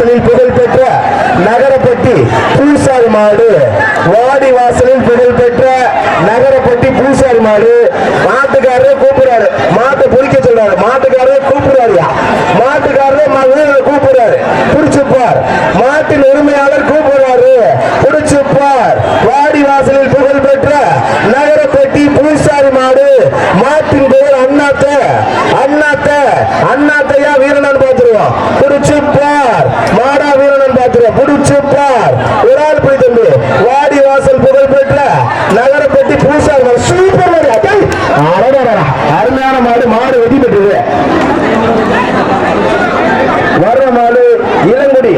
வாசலில் புகழ்பெற்ற நகரப்பட்டி பூசாரி மாடு. வாடி வாசலில் புகழ்பெற்ற நகரப்பட்டி பூசாரி மாடு. மாட்டுக்காரரே கூப்பிடுறாரு. மாட்டை பொறிக்க சொல்றாரு. மாட்டுக்காரரே கூப்பிடுறாருயா? மாட்டுக்காரரே மகளிர் கூப்பிடுறாரு. புடிச்சுப்பார் மாட்டின் உரிமையாளர் கூப்பிடுறாரு. புடிச்சுப்பார் வாடி வாசலில் புகழ்பெற்ற நகரப்பட்டி பூசாரி மாடு. மாட்டின் பெயர் அண்ணாத்த. அண்ணாத்த. அண்ணாத்தையா வீரனன் பார்த்துருவோம். புடிச்சுப்பார் முடிச்சு பார் ஒரு ஆள் போய் தம்பி வாடி வாசல் புகழ்பெற்ற நகரப்பட்டி பூசாரி மாடு சூப்பர் மாடு அருமையான மாடு மாடு வெடி பெற்றது. வர்ற மாடு இளங்குடி.